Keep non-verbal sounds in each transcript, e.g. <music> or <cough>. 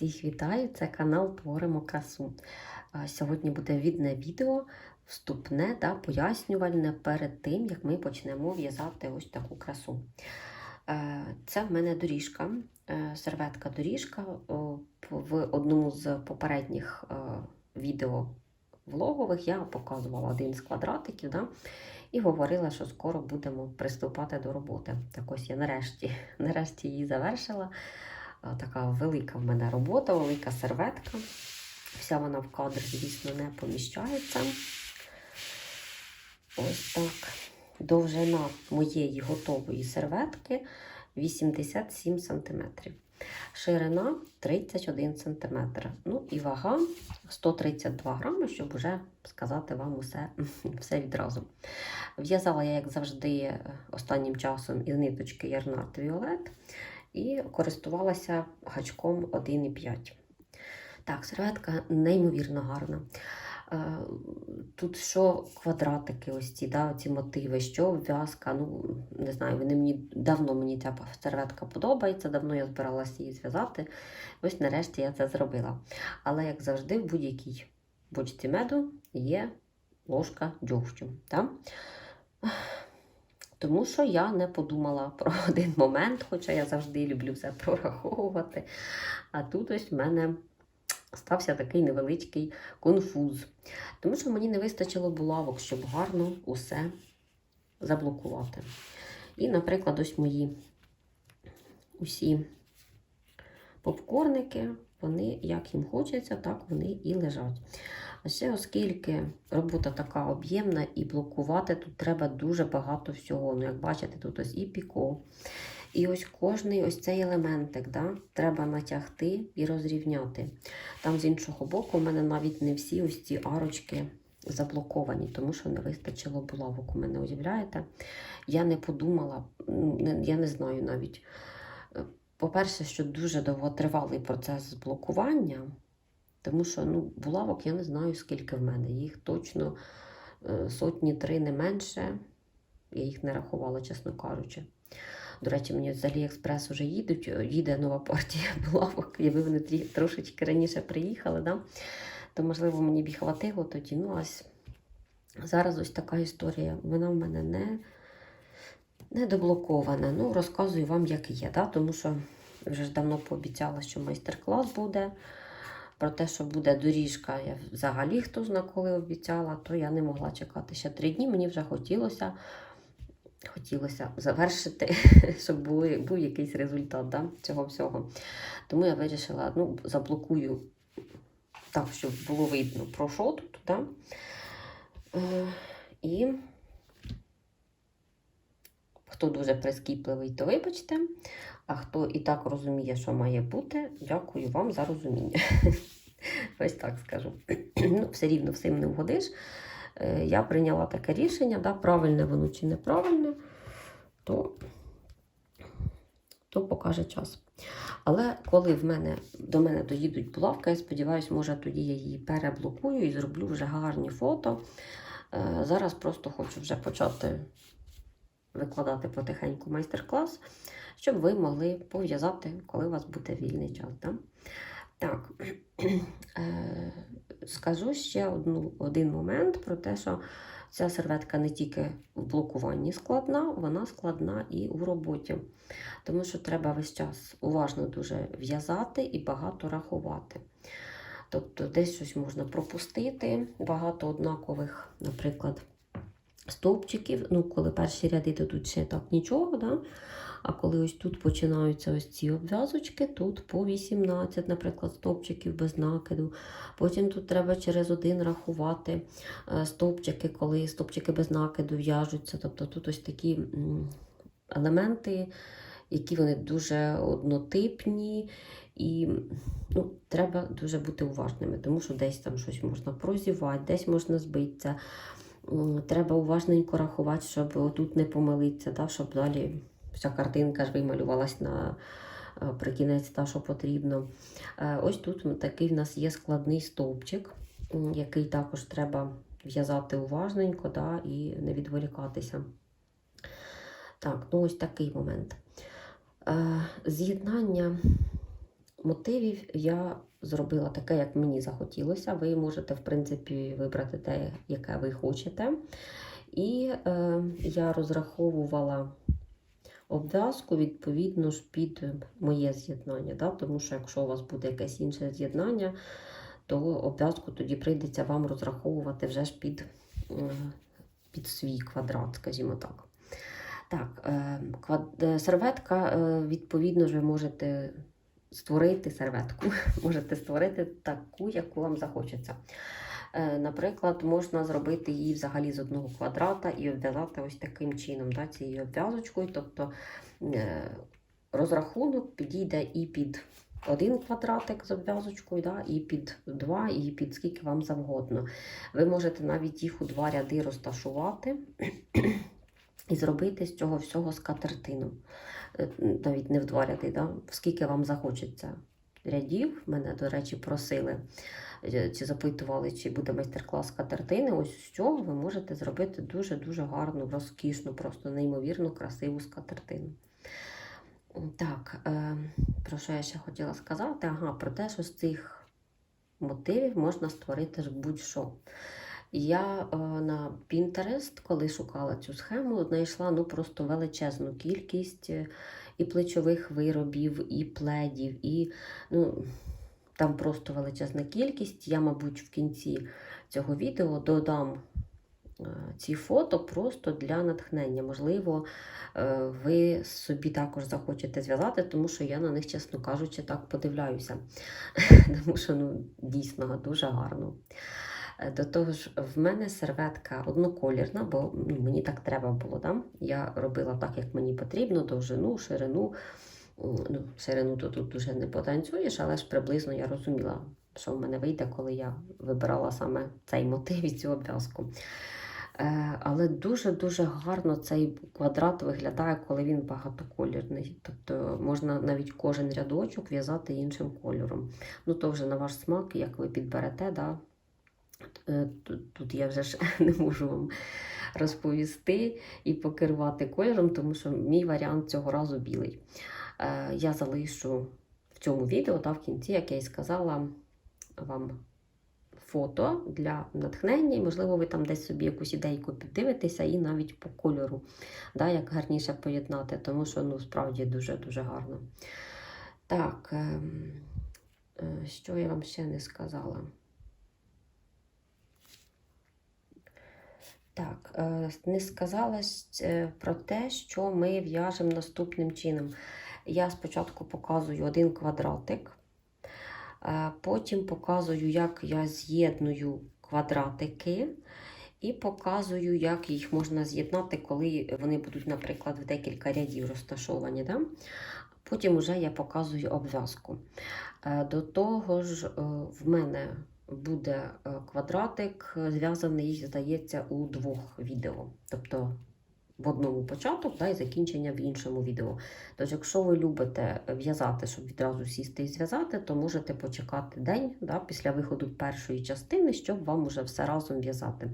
Всіх вітаю! Це канал Творимо красу. Сьогодні буде відне відео, вступне та пояснювальне перед тим, як ми почнемо в'язати ось таку красу. Е, Це в мене доріжка, е, серветка доріжка. В одному з попередніх е, відео влогових я показувала один з квадратиків да, і говорила, що скоро будемо приступати до роботи. Так ось я нарешті, <laughs> нарешті її завершила. А, Така велика в мене робота, велика серветка. Вся вона в кадр, звісно, не поміщається. Ось так. Довжина моєї готової серветки 87 см. Ширина 31 см. Ну і вага 132 грами, щоб вже сказати вам усе, <laughs> все відразу. В'язала я, як завжди, останнім часом із ниточки Ярнард Віолет і користувалася гачком 1,5. Так, серветка неймовірно гарна. Е, Тут що квадратики, ось ці, да, ці мотиви, що в'язка. Ну, не знаю, вони мені давно мені ця серветка подобається, давно я збиралася її зв'язати. Ось нарешті я це зробила. Але, як завжди, в будь-якій бочці меду є ложка дьогтю. Да? Тому що я не подумала <laughs> про один момент, хоча я завжди люблю все прораховувати. А тут ось в мене стався такий невеличкий конфуз. Тому що мені не вистачило булавок, щоб гарно усе заблокувати. І, наприклад, ось мої усі попкорники, вони, як їм хочеться, так вони і лежать. А ще, оскільки робота така об'ємна і блокувати тут треба дуже багато всього. Ну, як бачите, тут ось і піко. І ось кожний ось цей елементик да, треба натягти і розрівняти. Там з іншого боку, у мене навіть не всі ось ці арочки заблоковані, тому що не вистачило булавок. У мене уявляєте? Я не подумала, я не знаю навіть. По-перше, що дуже довготривалий процес блокування. Тому що ну, булавок я не знаю, скільки в мене. Їх точно е, сотні три не менше. Я їх не рахувала, чесно кажучи. До речі, мені з Аліекспрес вже їдуть, їде нова партія <laughs> булавок, якби вони трошечки раніше приїхали, да? то, можливо, мені б і хватило тоді. Ну, ось зараз ось така історія. Вона в мене не не доблокована. Ну, розказую вам, як є. Да? Тому що вже ж давно пообіцяла, що майстер-клас буде. Про те, що буде доріжка, я взагалі хто зна коли обіцяла, то я не могла чекати ще три дні. Мені вже хотілося хотілося завершити, <laughs> щоб були, був якийсь результат да, цього всього. Тому я вирішила, ну, заблокую так, щоб було видно, про що тут. Да? Е, і хто дуже прискіпливий, то вибачте. А хто і так розуміє, що має бути, дякую вам за розуміння. <laughs> Ось так скажу. <clears throat> ну, Все рівно всім не вгодиш. Е, Я прийняла таке рішення, да, правильне воно чи неправильне, то, то покаже час. Але коли в мене, до мене доїдуть булавка, я сподіваюся, може тоді я її переблокую і зроблю вже гарні фото. Е, Зараз просто хочу вже почати викладати потихеньку майстер-клас, щоб ви могли пов'язати, коли у вас буде вільний час. Да? Так, <clears throat> е, скажу ще одну, один момент про те, що ця серветка не тільки в блокуванні складна, вона складна і у роботі. Тому що треба весь час уважно дуже в'язати і багато рахувати. Тобто десь щось можна пропустити, багато однакових, наприклад, стовпчиків. Ну, коли перші ряди, то тут ще так нічого. Да? А коли ось тут починаються ось ці обв'язочки, тут по 18, наприклад, стовпчиків без накиду. Потім тут треба через один рахувати стовпчики, коли стовпчики без накиду в'яжуться. Тобто тут ось такі елементи, які вони дуже однотипні. І ну, треба дуже бути уважними, тому що десь там щось можна прозівати, десь можна збитися. Треба уважненько рахувати, щоб тут не помилитися, да, щоб далі вся картинка ж вималювалась на прикінець та, що потрібно. Ось тут такий в нас є складний стовпчик, який також треба в'язати уважненько да, і не відволікатися. Так, ну ось такий момент. З'єднання мотивів я зробила таке, як мені захотілося. Ви можете, в принципі, вибрати те, яке ви хочете. І е, я розраховувала обв'язку відповідно ж під моє з'єднання. Да? Тому що якщо у вас буде якесь інше з'єднання, то обв'язку тоді прийдеться вам розраховувати вже ж під, е, під свій квадрат, скажімо так. Так, е, серветка, е, відповідно ж, ви можете створити серветку. <laughs> Можете створити таку, яку вам захочеться. Е, Наприклад, можна зробити її взагалі з одного квадрата і обв'язати ось таким чином, да, цією обв'язочкою. Тобто е, розрахунок підійде і під один квадратик з обв'язочкою, да, і під два, і під скільки вам завгодно. Ви можете навіть їх у два ряди розташувати <clears throat> і зробити з цього всього скатертину. Е, Навіть не в два ряди, да? скільки вам захочеться рядів. Мене, до речі, просили е, чи запитували, чи буде майстер-клас скатертини. Ось з цього ви можете зробити дуже-дуже гарну, розкішну, просто неймовірно красиву скатертину. Так, е, про що я ще хотіла сказати? Ага, про те, що з цих мотивів можна створити будь-що. Я е, на Pinterest, коли шукала цю схему, знайшла ну, просто величезну кількість е, і плечових виробів, і пледів, і ну, там просто величезна кількість. Я, мабуть, в кінці цього відео додам е, ці фото просто для натхнення. Можливо, ви собі також захочете зв'язати, тому що я на них, чесно кажучи, так подивляюся. <laughs> Тому що ну, дійсно дуже гарно. До того ж, в мене серветка одноколірна, бо ну, мені так треба було. Да? Я робила так, як мені потрібно, довжину, ширину. Ну, ширину то тут дуже не потанцюєш, але ж приблизно я розуміла, що в мене вийде, коли я вибирала саме цей мотив і цю обв'язку. Е, Але дуже-дуже гарно цей квадрат виглядає, коли він багатоколірний. Тобто можна навіть кожен рядочок в'язати іншим кольором. Ну, то вже на ваш смак, як ви підберете, да? Е, Тут, тут я вже ж <laughs> не можу вам розповісти і покерувати кольором, тому що мій варіант цього разу білий. Е, Я залишу в цьому відео та в кінці, як я і сказала, вам фото для натхнення, і, можливо, ви там десь собі якусь ідейку піддивитеся і навіть по кольору, да, як гарніше поєднати, тому що ну, справді дуже-дуже гарно. Так, ем, е, що я вам ще не сказала? Так, е, не сказала е, про те, що ми в'яжемо наступним чином. Я спочатку показую один квадратик, е, потім показую, як я з'єдную квадратики, і показую, як їх можна з'єднати, коли вони будуть, наприклад, в декілька рядів розташовані. Да? Потім вже я показую обв'язку. До того ж, в мене буде е, квадратик е, зв'язаний, здається, у двох відео. Тобто в одному початок да, і закінчення в іншому відео. Тож, якщо ви любите в'язати, щоб відразу сісти і зв'язати, то можете почекати день да, після виходу першої частини, щоб вам уже все разом в'язати.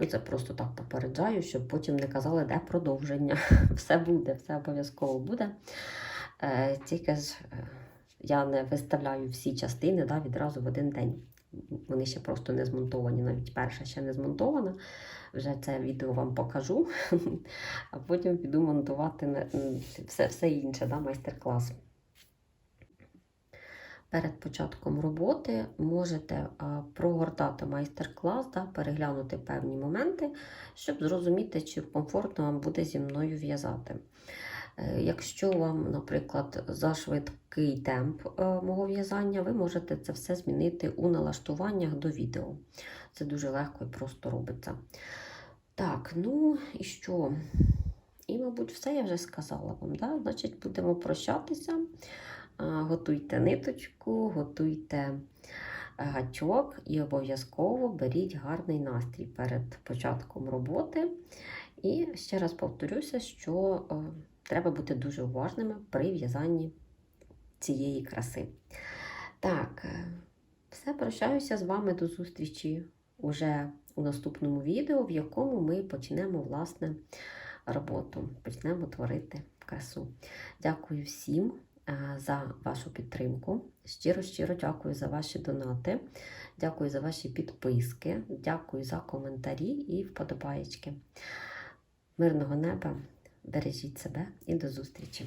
Ну, Це просто так попереджаю, щоб потім не казали, де продовження. <laughs> Все буде, все обов'язково буде. Е, Тільки ж я не виставляю всі частини да, відразу в один день. Вони ще просто не змонтовані, навіть перша ще не змонтована. Вже це відео вам покажу, <laughs> а потім піду монтувати все, все інше, да, майстер-клас. Перед початком роботи можете прогортати майстер-клас, да, переглянути певні моменти, щоб зрозуміти, чи комфортно вам буде зі мною в'язати. Е, Якщо вам, наприклад, за швидкий темп е, мого в'язання, ви можете це все змінити у налаштуваннях до відео. Це дуже легко і просто робиться. Так, ну і що? І, мабуть, все я вже сказала вам. Да? Значить, будемо прощатися. Готуйте ниточку, готуйте гачок і обов'язково беріть гарний настрій перед початком роботи. І ще раз повторюся, що е, треба бути дуже уважними при в'язанні цієї краси. Так, е, все, прощаюся з вами до зустрічі уже у наступному відео, в якому ми почнемо власне роботу, почнемо творити красу. Дякую всім е, за вашу підтримку. Щиро, щиро дякую за ваші донати. Дякую за ваші підписки, дякую за коментарі і вподобаєчки. Мирного неба, бережіть себе і до зустрічі!